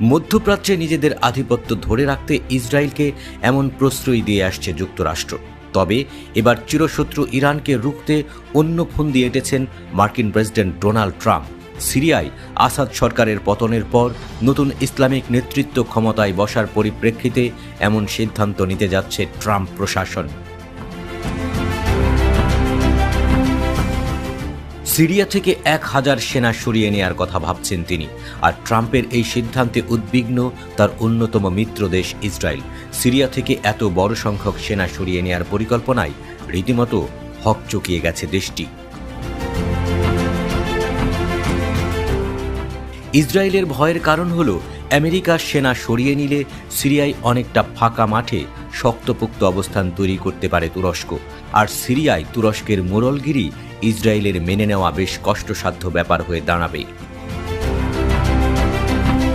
মধ্যপ্রাচ্যে নিজেদের আধিপত্য ধরে রাখতে ইসরায়েলকে এমন প্রশ্রয় দিয়ে আসছে যুক্তরাষ্ট্র। তবে এবার চিরশত্রু ইরানকে রুখতে অন্য ফন্দি এঁটেছেন মার্কিন প্রেসিডেন্ট ডোনাল্ড ট্রাম্প। সিরিয়ায় আসাদ সরকারের পতনের পর নতুন ইসলামিক নেতৃত্ব ক্ষমতায় বসার পরিপ্রেক্ষিতে এমন সিদ্ধান্ত নিতে যাচ্ছে ট্রাম্প প্রশাসন। সিরিয়া থেকে এক হাজার সেনা সরিয়ে নেয়ার কথা ভাবছেন তিনি। আর ট্রাম্পের এই সিদ্ধান্তে উদ্বিগ্ন তার অন্যতম মিত্র দেশ ইসরায়েল। সিরিয়া থেকে এত বড় সংখ্যক সেনা সরিয়ে নেয়ার পরিকল্পনায় রীতিমতো হক চকিয়ে গেছে দেশটি। ইসরায়েলের ভয়ের কারণ হল আমেরিকার সেনা সরিয়ে নিলে সিরিয়ায় অনেকটা ফাঁকা মাঠে শক্তপোক্ত অবস্থান তৈরি করতে পারে তুরস্ক। আর সিরিয়ায় তুরস্কের মোরলগিরি ইসরায়েলের মেনে নেওয়া বেশ কষ্টসাধ্য ব্যাপার হয়ে দাঁড়াবে।